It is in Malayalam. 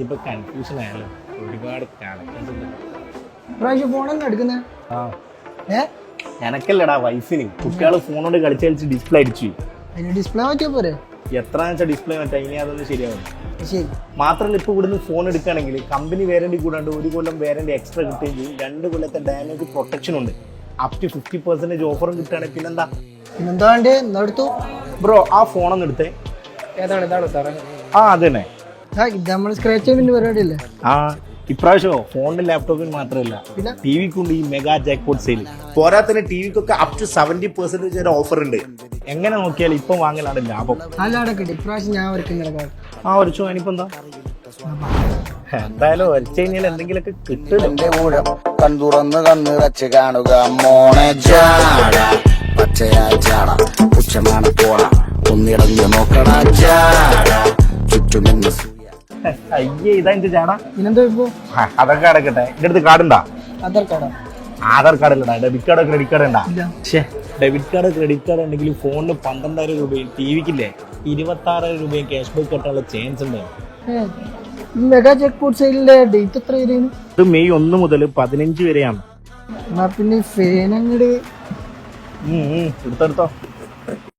ഇതിപ്പോ കൺഫ്യൂഷൻ ആയാലോ? ഒരുപാട് കണക്ഷൻസ് ഉണ്ട് ഇപ്രാവശ്യം ഫോണൊന്നും എടുക്കുന്നേ? ആ. ഏ? എനക്കല്ലടാ വൈഫിന്. കുട്ടികൾ ഫോണോട് കളിച്ച് കളിച്ച് ഡിസ്പ്ലേ അടിച്ചു. അതിന് ഡിസ്പ്ലേ മാറ്റിയാ പോരെ? എത്ര വെച്ചാൽ ഡിസ്പ്ലേ മാറ്റാ? ഇനി അതൊന്നും ശരിയാവും ശരി. മാത്രമല്ല ഇപ്പോൾ ഇവിടുന്ന് ഫോൺ എടുക്കുകയാണെങ്കിൽ കമ്പനി വാരണ്ടി കൂടാണ്ട് ഒരു കൊല്ലം വേറെ എക്സ്ട്രാ കിട്ടുകയും ചെയ്യും. രണ്ട് കൊല്ലത്തെ ഡാമേജ് പ്രൊട്ടക്ഷൻ ഉണ്ട്. അപ് ടു ഫിഫ്റ്റി പെർസെന്റേജ് ഓഫറും കിട്ടുകയാണെങ്കിൽ പിന്നെന്താ? പിന്നെന്താ വേണ്ടേ? എടുത്തു. ബ്രോ ആ ഫോണൊന്നെടുത്തേ ഏതാണ്? ഇതാണ് സാറേ? ആ അത് തന്നെ. ആ ഇത് നമ്മൾ സ്ക്രാച്ച് ചെയ്യുന്ന പരിപാടിയല്ലേ? ആ ഇപ്രാവശ്യമോ ഫോണിലും ലാപ്ടോപ്പിന് മാത്രമല്ല. ടി വിക്കുണ്ട് ഈ മെഗാ ജാക്ക്പോട്ട് സെയിൽ പോരാത്തിന് ടി വിക്കൊക്കെ അപ് ടു സെവന്റി പെർസെന്റേജ് വരെ ഓഫർ ഉണ്ട്. എങ്ങനെ നോക്കിയാൽ ഇപ്പം വാങ്ങലാണ് ലാഭം. ഇപ്രാവശ്യം ഞാൻ ആ ഒരു ഇനിയിപ്പോ എന്താ? എന്തായാലും ഒരച്ചു കഴിഞ്ഞാൽ എന്തെങ്കിലുമൊക്കെ കിട്ടും. എന്റെ ഊഴം കൺതുറന്ന് കണ്ണിറച്ച് കാണുക. മോണെ ജാട പച്ചയാ ജാട. പുച്ഛമാണ് പോണ ഒന്നിടഞ്ഞു നോക്കണ ജാട. ചുറ്റുമെന്ന് അയ്യേ ഇതാ എന്റെ ചേടാ പിന്നെന്താ ഇപ്പോ? അതൊക്കെ അടക്കട്ടെ എന്റെ അടുത്ത് കാർഡുണ്ടാ ആധാർ കാർഡാ ആധാർ കാർഡ് ഇല്ലടാ. ഡെബിറ്റ് കാർഡോ ക്രെഡിറ്റ് കാർഡ് ഉണ്ടാ? ഇല്ല. പക്ഷേ ഡെബിറ്റ് കാർഡ് ക്രെഡിറ്റ് കാർഡ് ഉണ്ടെങ്കിൽ ഫോണിന് പന്ത്രണ്ടായിരം രൂപയും ടി വിക്കില്ലേ ഇരുപത്താറായിരം രൂപയും ക്യാഷ് ബാക്ക് കിട്ടാനുള്ള ചാൻസ് ഉണ്ട്. മെഗാ ചെക്ക് പോസ്റ്റ് സെയിലിന്റെ ഡേറ്റ് എത്ര വരെയാണ്? ഇത് മെയ് ഒന്ന് മുതൽ പതിനഞ്ച് വരെയാണ്. എന്നാ പിന്നെ ഫേൻ അങ്ങട് എടുത്തെടുത്തോ